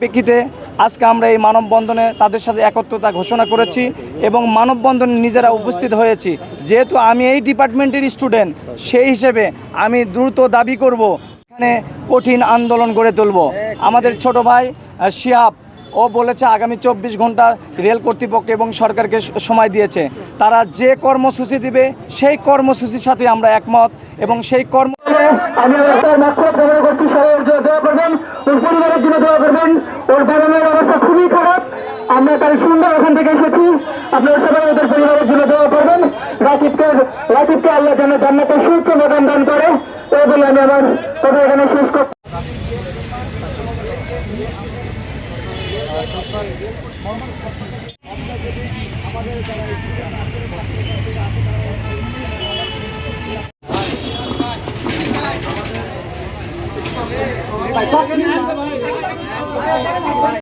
প্রেক্ষিতে আজকে আমরা এই মানববন্ধনে তাদের সাথে একত্রতা ঘোষণা করেছি এবং মানববন্ধনে নিজেরা উপস্থিত হয়েছি। যেহেতু আমি এই ডিপার্টমেন্টের স্টুডেন্ট, সেই হিসেবে আমি দ্রুত দাবি করব, এখানে কঠিন আন্দোলন গড়ে তুলব। আমাদের ছোট ভাই শিহাব ও বলেছে আগামী চব্বিশ ঘণ্টা রেল কর্তৃপক্ষ এবং সরকারকে সময় দিয়েছে। তারা যে কর্মসূচি দিবে, সেই কর্মসূচির সাথে আমরা একমত এবং সেই কর্ম আমি আমার তার মাক্ষর কামনা করছি সবাই ওর জন্য দোয়া করবেন ওর পরিবারের জন্য দোয়া করবেন। ওর বাবা মায়ের অবস্থা খুবই খারাপ। আমরা তার সুন্দর ওখান থেকে এসেছি। আপনারা সবাই ওদের পরিবারের জন্য দোয়া করবেন। রাকিবকে রাকিবকে আল্লাহ যেন জান্নাতের সুস্থ মদান দান করে। এই বলে আমি আমার কথা এখানে শেষ করছি আমাদের যারা vai, toca.